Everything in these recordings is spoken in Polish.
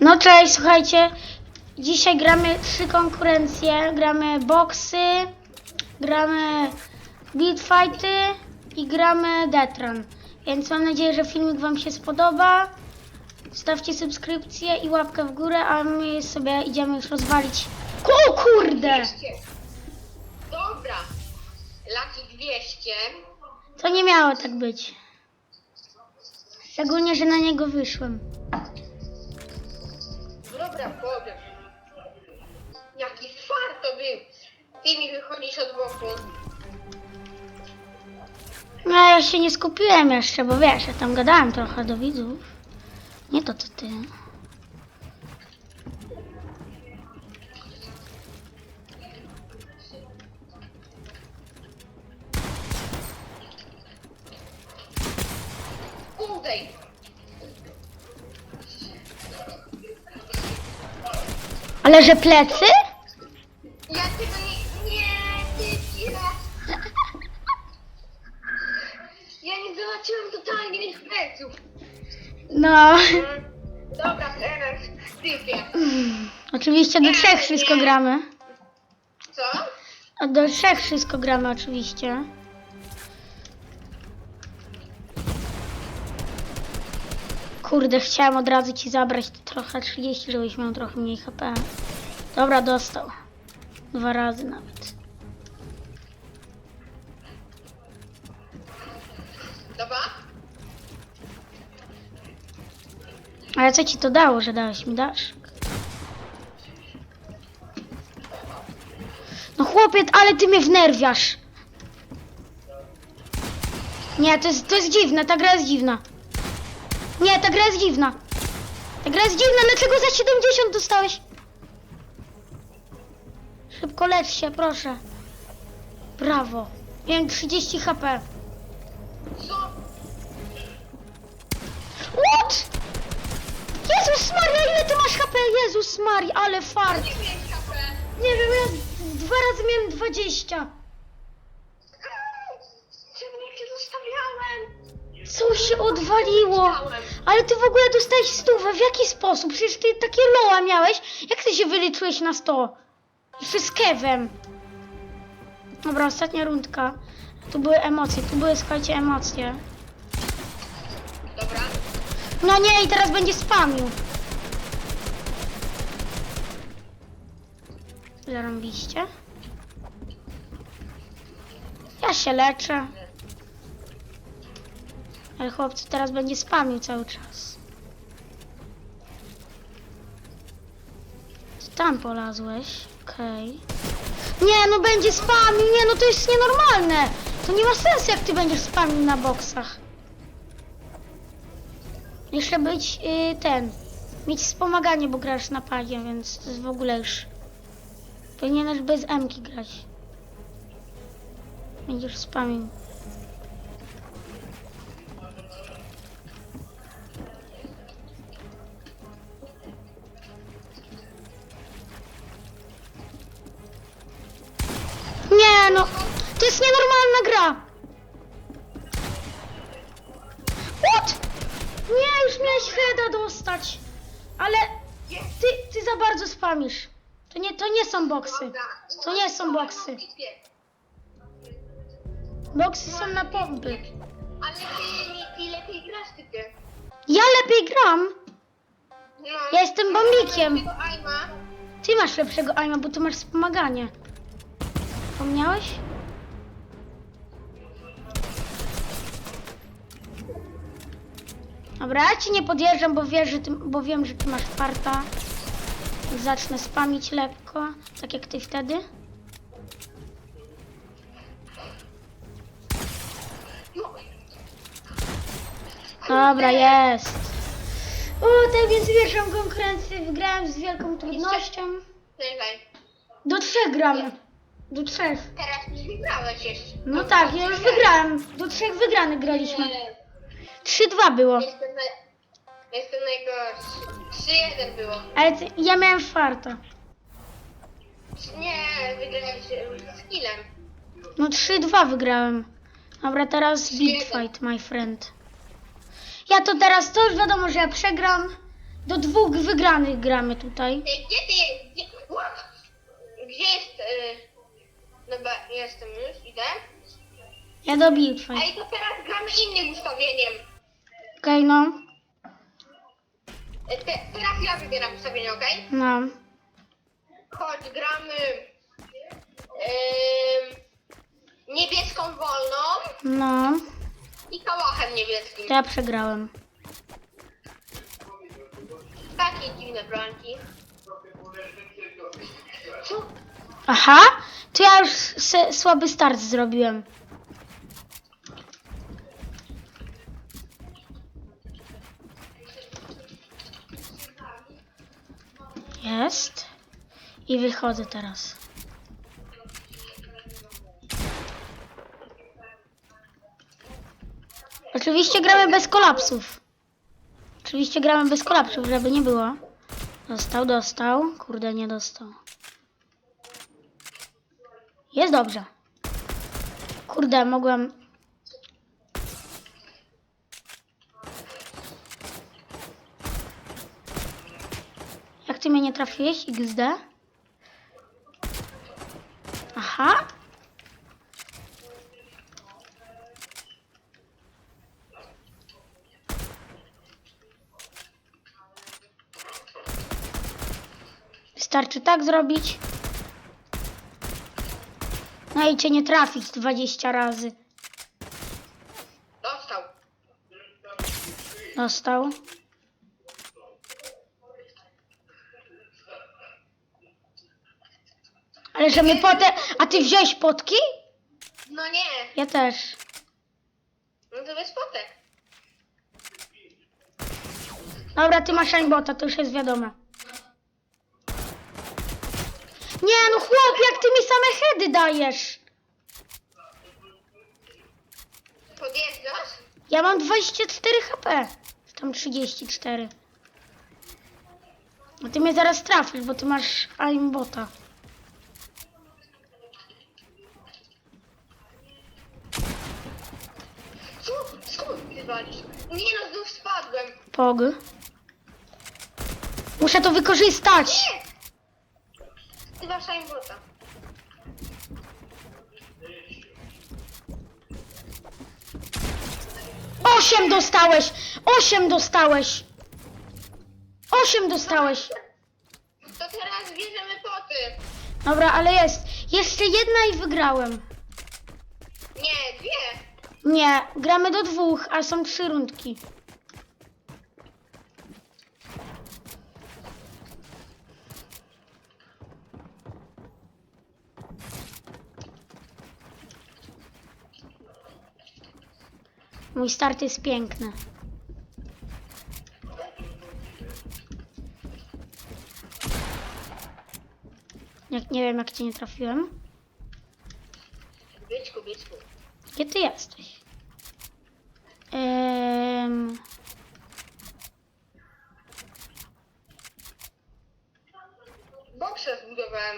No cześć, słuchajcie. Dzisiaj gramy trzy konkurencje. Gramy boksy, gramy beatfighty i gramy detran. Więc mam nadzieję, że filmik wam się spodoba. Stawcie subskrypcję i łapkę w górę, a my sobie idziemy już rozwalić. O kurde! 200. Dobra. Laki 200. To nie miało tak być. Szczególnie, że na niego wyszłem. Dobra, powiem. Jaki fart to był. Ty mi wychodzisz od boku. No ja się nie skupiłem jeszcze, bo wiesz, ja tam gadałem trochę do widzów. Nie to co ty. Udej. Ale że plecy? Ja tego nie... Nie, ty chwila. Ja nie zobaczyłem totalnie ich pleców. No. Mm, Dobra, teraz typie. Oczywiście do trzech wszystko gramy. Co? A do trzech wszystko gramy oczywiście. Kurde, chciałem od razu ci zabrać trochę 30, żebyś miał trochę mniej HP. Dobra, dostał. Dwa razy nawet. Dobra? Ale co ci to dało, że dałeś mi dasz? No chłopiec, ale ty mnie wnerwiasz. Nie, to jest, to jest dziwne, ta gra jest dziwna. Nie, ta gra jest dziwna. Ta gra jest dziwna, dlaczego za 70 dostałeś? Szybko lecz się, proszę. Brawo. Miałem 30 HP. Co? What? Jezus Maria, ile ty masz HP? Jezus Maria, ale fart. Nie wiem, ja dwa razy miałem 20. Czemu nie cię zostawiałem? Co się odwaliło? Ale ty w ogóle dostałeś stówę. W jaki sposób? Przecież ty takie loa miałeś. Jak ty się wyliczyłeś na 100? Jeszcze z Kevem. Dobra, ostatnia rundka. Tu były emocje, tu były, słuchajcie, emocje. Dobra. No nie, i teraz będzie spamił. Zarąbiście. Ja się leczę. Ale chłopcy teraz będzie spamił cały czas. Tam polazłeś. Okej. Nie, no będzie spamił. Nie, no to jest nienormalne. To nie ma sensu, jak ty będziesz spamił na boksach. Jeszcze być y, ten. Mieć wspomaganie, bo grasz na padzie, więc to jest w ogóle już. Powinieneś bez M-ki grać. Będziesz spamił. Ale ty, ty za bardzo spamisz. To nie, to nie są boksy. To nie są boksy. Boksy są na pompy. Ale ty, ty lepiej grasz typie. Ja lepiej gram. No. Ja jestem bombikiem. Aima. Ty masz lepszego aima, bo ty masz wspomaganie. Wspomniałeś? Dobra, ja ci nie podjeżdżam, bo, wiesz, że ty, bo wiem, że ty masz farta. Zacznę spamić lekko, tak jak ty wtedy. Dobra, jest. O, tak więc pierwszą konkurencję wygrałem z wielką trudnością. Czekaj. Do trzech gramy. Do trzech. Teraz już wygrałeś jeszcze. No tak, ja już wygrałem. Do trzech wygranych graliśmy. Nie. 3-2 było. Jestem, na... Jestem najgorszy. 3-1 było. Ale ty, ja miałem farta. Nie, wygrałeś z killem. No 3-2 wygrałem. Dobra, teraz beat fight, my friend. Ja to teraz, to już wiadomo, że ja przegram. Do dwóch wygranych gramy tutaj. Ej, Gdzie ty gdzie, What? Gdzie jest... Y... Dobra, jestem już, idę. Ja do bitwy. Ej, to teraz gramy innym ustawieniem. Okej, no. E, Te, teraz ja wybieram ustawienie, okej? No. Chodź, gramy... Niebieską wolną No. i kałachem niebieskim. To ja przegrałem. Takie dziwne bramki. Co? Aha. To ja już słaby start zrobiłem. Jest. I wychodzę teraz. Oczywiście gramy bez kolapsów. Oczywiście gramy bez kolapsów, żeby nie było. Dostał, dostał. Kurde, nie dostał. Jest dobrze. Kurde, mogłem. Jak ty mnie nie trafiłeś? XD? Aha. Wystarczy tak zrobić. No i cię nie trafić 20 razy. Dostał. Dostał. Ale że my potem... A ty wziąłeś potki? No nie, Ja też. no to bez potek. Dobra, ty masz aimbota, to już jest wiadome. Nie no chłop, jak ty mi same heady dajesz? Podjeżdżasz? Ja mam 24 HP. Tam 34. A ty mnie zaraz trafisz, bo ty masz aimbota. Co? Skąd ty walisz? Nie no, znów Muszę to wykorzystać. Masz aimbota. Osiem dostałeś! Osiem dostałeś! Osiem dostałeś! To teraz bierzemy poty. Dobra, ale jest. Jeszcze jedna i wygrałem. Nie, dwie. Nie, gramy do dwóch, a są trzy rundki. Mój start jest piękny. Jak, nie wiem, jak cię nie trafiłem. Byczku, byczku. Gdzie ty jesteś? Ehm, Boksa zbudowałem.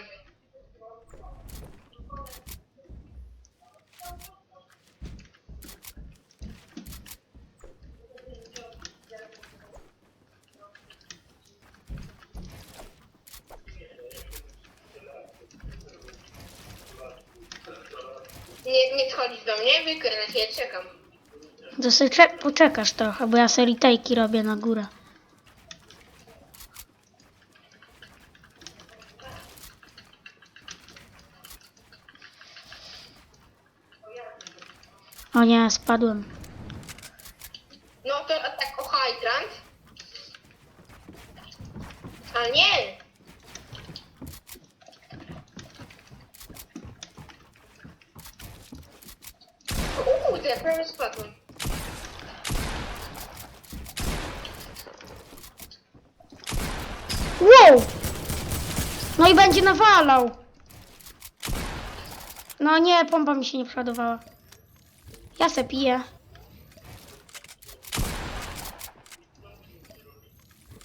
Nie, nie mnie, wykręć, ja czekam. to sobie cze- poczekasz trochę, bo ja sobie retake'i robię na górę. O nie, spadłem. No to atak o hydrant. A nie! Kurde, prawie spadłem. Wow! Będzie nawalał. No nie, pompa mi się nie przeładowała. Ja se piję.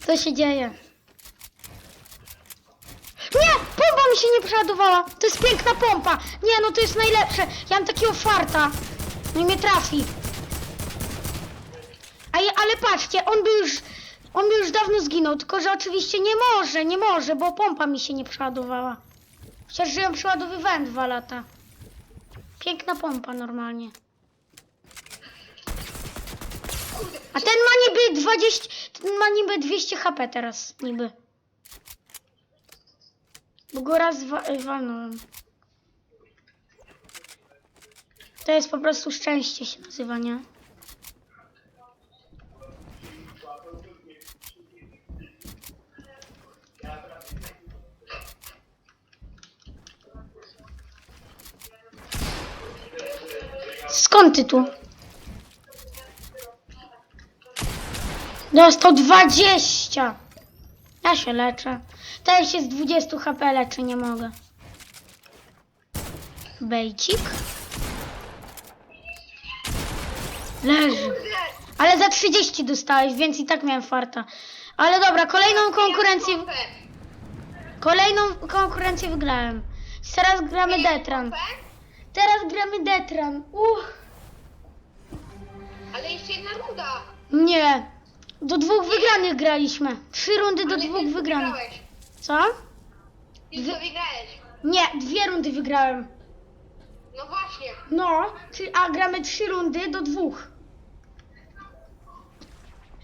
Co się dzieje? Nie! Pompa mi się nie przeładowała! To jest piękna pompa! Nie, no to jest najlepsze! Ja mam takiego farta! No i mnie trafi. A je, ale patrzcie, on by już On już dawno zginął, tylko że oczywiście nie może, nie może, bo pompa mi się nie przeładowała. Chociaż ją przeładowywałem dwa lata. Piękna pompa normalnie. A ten ma niby 20, ten ma niby 200 HP teraz, niby. Bo go raz wa- walnąłem. To jest po prostu szczęście się nazywa, nie? Skąd ty tu? Dostał 20. Ja się leczę. Teraz się z 20 HP leczy, nie mogę. Bejcik. Leży. Ale za 30 dostałeś, więc i tak miałem farta. Ale dobra, kolejną konkurencję, kolejną konkurencję wygrałem. Teraz gramy Detran. Teraz gramy Detran. Uff. Ale jeszcze jedna runda. Nie. Do dwóch wygranych graliśmy. Trzy rundy do Ale dwóch ty wygranych. wygrałeś. Co? Ty to wygrałeś. Nie, dwie rundy wygrałem. No właśnie. No, czy, a gramy trzy rundy do dwóch.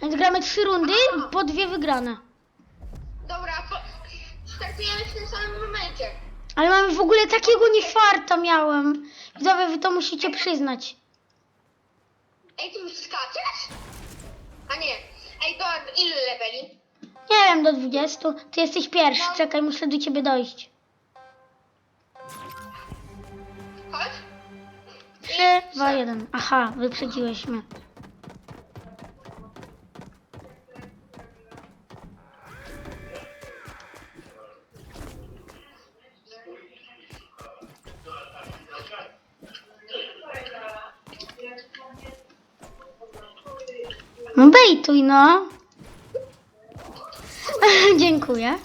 Więc gramy trzy rundy po dwie wygrane. Dobra, po... startujemy w tym samym momencie. Ale mamy w ogóle takiego niefarta miałem. Widzowie, wy to musicie przyznać. Ej, ty już skaczesz? A nie. Ej, do ile leveli? Nie wiem, do 20. Ty jesteś pierwszy, czekaj, muszę do ciebie dojść. Chodź. 3, 2, 1. Aha, wyprzedziłeś mnie. Bejtuj, no. Dziękuję.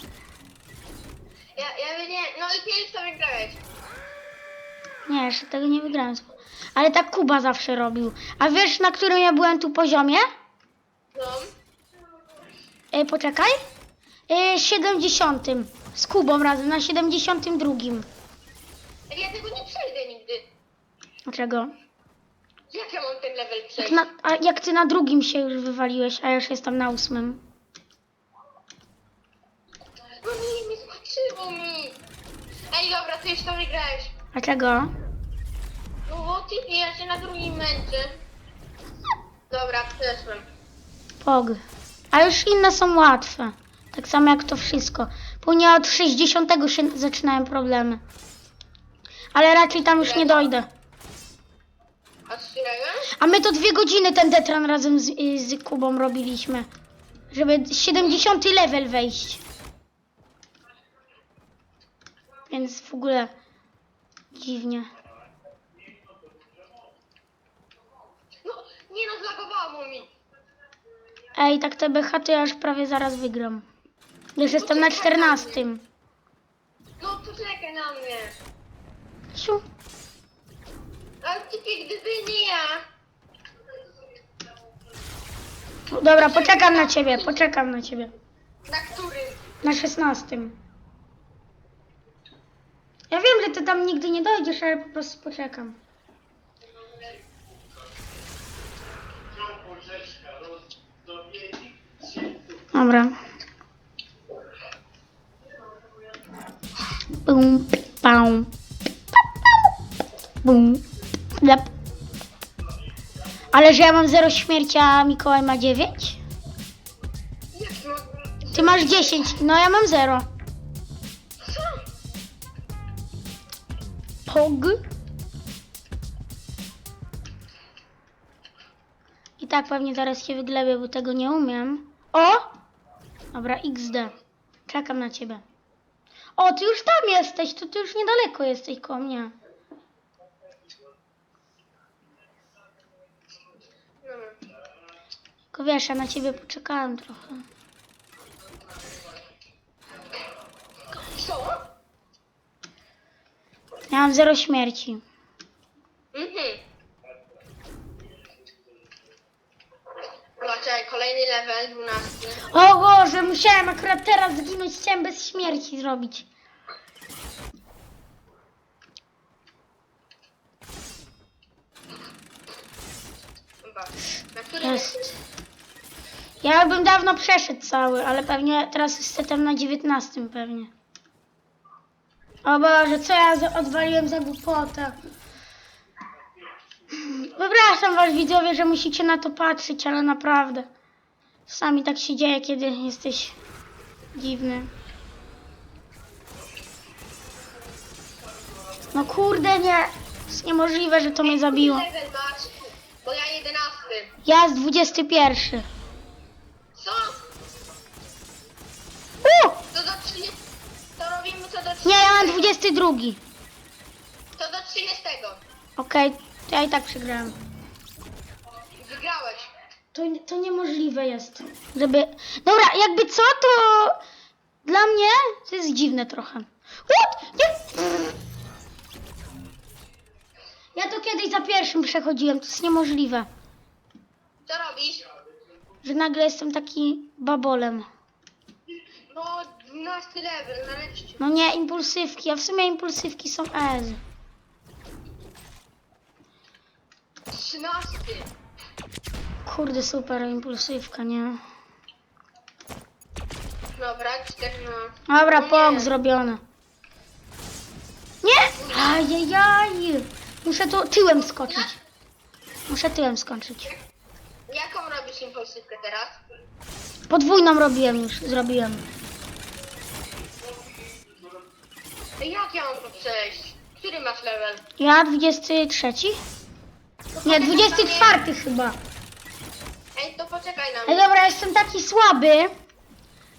Ja, ja nie. No i już to wygrałeś. Nie, jeszcze tego nie wygrałem. Ale tak Kuba zawsze robił. A wiesz, na którym ja byłem tu poziomie? No. E, poczekaj. E, 70. Z Kubą razem, na 72. Ej, ja tego nie przejdę nigdy. Dlaczego? Jak ja mam ten level Jak, na, a jak ty na drugim się już wywaliłeś, a ja już jestem na ósmym. No nie, nie skoczyło mi. Ej, dobra, ty już to wygrałeś. Dlaczego? No bo ty, ja się na drugim męczę. Dobra, przeszłem. Pog. A już inne są łatwe. Tak samo jak to wszystko. Później od 60 się zaczynają problemy. Ale raczej tam już nie dojdę. A my to dwie godziny ten detran razem z, y, z Kubą robiliśmy. Żeby 70 level wejść. Więc w ogóle dziwnie. No, nie no, zlagowało mi. Ej, tak te BH to ja już prawie zaraz wygram. Już jestem na 14. Dobra, poczekam na ciebie, poczekam na ciebie. Na którym? Na 16. Ja wiem, że ty tam nigdy nie dojdziesz, ale po prostu poczekam. Ale że ja mam 0 śmierci, a Mikołaj ma 9? Jak to? Ty masz 10, no ja mam 0. Co? Pog. I tak pewnie zaraz się wyglebię, bo tego nie umiem. O! Dobra, XD. Czekam na ciebie. O, ty już tam jesteś, to ty już niedaleko jesteś koło mnie. Tylko wiesz, ja na ciebie poczekałem trochę. Co? Ja mam 0 śmierci. Mhm. Dobra, czekaj, kolejny level, 12. O, chciałem akurat teraz zginąć, chciałem bez śmierci zrobić. Chyba. Na którym Jest. Ja bym dawno przeszedł cały, ale pewnie teraz jestem na 19 pewnie. O Boże, co ja za- odwaliłem za głupotę. Wypraszam was widzowie, że musicie na to patrzeć, ale naprawdę. Sami tak się dzieje, kiedy jesteś dziwny. No kurde, nie. Jest niemożliwe, że to mnie zabiło. level masz? Bo ja jedenasty. Ja jest 21. Co? U! To do 30. To robimy to do 30. Nie, ja mam 22. To do 30. Okej, to ja i tak przegrałem. Wygrałeś. To, to niemożliwe jest, żeby... Dobra, jakby co, to dla mnie to jest dziwne trochę. What? Nie! Ja to kiedyś za pierwszym przechodziłem, to jest niemożliwe, Co robisz? że nagle jestem taki babolem. No, 12 level, nareszcie. No nie, impulsywki, a w sumie impulsywki są Ez. 13. Kurde, super impulsywka, nie? Dobra, 14. Dobra, pok nie. zrobione. Nie! Ajajaj! Muszę tu tyłem skoczyć. Muszę tyłem skoczyć. Jaką robisz impulsywkę teraz? Podwójną robiłem już, zrobiłem. Jak ja mam to przejść? Który masz level? Ja 23? Nie, 24 chyba. Ej, to poczekaj na Ej, mnie. dobra, jestem taki słaby,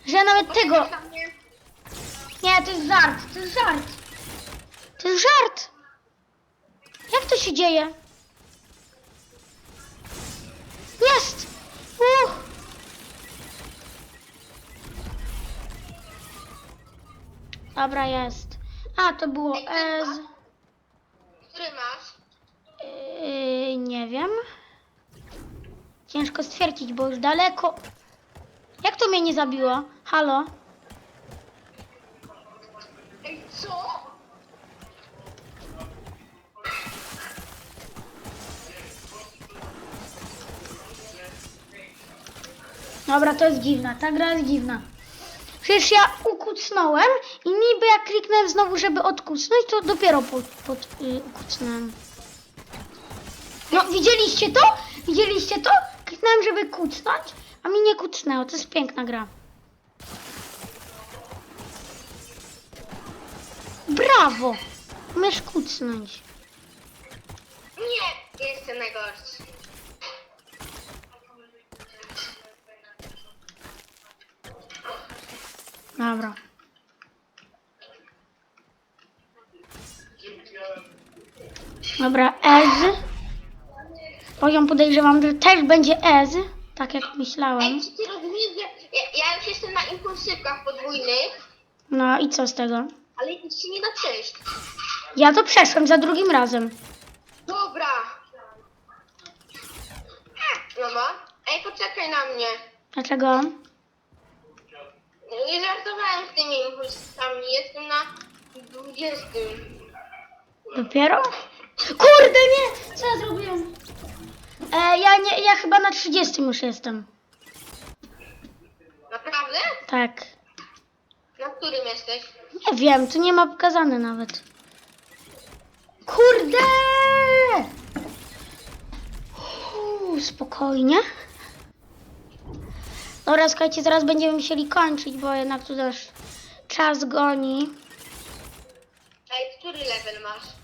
że nawet tego... Poczekaj na mnie. Nie, to jest żart, to jest żart. To jest żart. Jak to się dzieje? Jest! Uch. Dobra, jest. A, to było S. Który masz? Yy, nie wiem. Ciężko stwierdzić, bo już daleko. Jak to mnie nie zabiło? Halo? Dobra, to jest dziwna. Ta gra jest dziwna. Przecież ja ukucnąłem i niby jak kliknąłem znowu, żeby odkucnąć, to dopiero pod, pod yy, ukucnąłem. No, widzieliście to? Widzieliście to? Kliknąłem, żeby kucnąć, a mi nie kucnęło. To jest piękna gra. Brawo! Umiesz kucnąć. Nie, jestem najgorszy. Dobra. Dobra, Ez. Poziom podejrzewam, że też będzie Ez. Tak jak myślałem. Ej, czy ty rozumiesz, że ja, ja już jestem na impulsywkach podwójnych, No i co z tego? ale nic się nie da przejść. Ja to przeszłem za drugim razem. Dobra. Mama, ej, poczekaj na mnie. Dlaczego? Nie impulsywkami, jestem na 20. Dopiero? Kurde, nie! Co ja zrobiłem? E, ja, nie, ja chyba na 30 już jestem. Naprawdę? Tak. Na którym jesteś? Nie wiem, tu nie ma pokazane nawet. Kurde! Uuu, spokojnie. Dobra, słuchajcie, zaraz będziemy musieli kończyć, bo jednak tu nasz czas goni. Ej, który level masz?